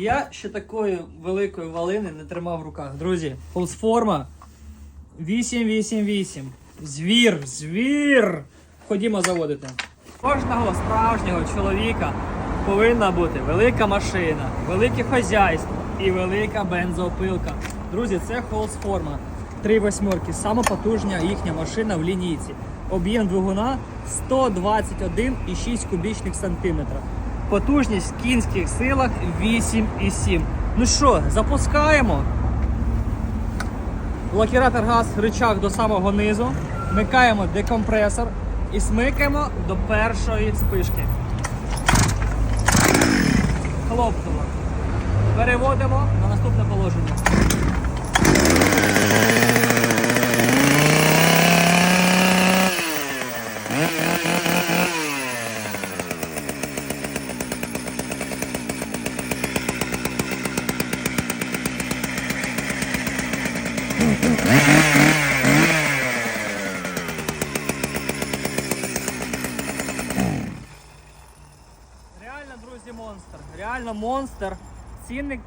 Я ще такої великої валини не тримав в руках. Друзі, полсформа 888. Звір, звір! Ходімо заводити. Кожного справжнього чоловіка повинна бути велика машина, велике хазяйство і велика бензопилка. Друзі, це Холсформа. Три восьмерки, сама потужна їхня машина в лінійці. Об'єм двигуна 121,6 кубічних сантиметра. Потужність в кінських силах 8,7. Ну що, запускаємо. Блокіратор газ рычаг до самого низу. Вмикаємо декомпресор і смикаємо до першої спишки. Хлопнуло. Переводимо на наступне положення. Реально, друзі, монстр. Реально монстр. Цінник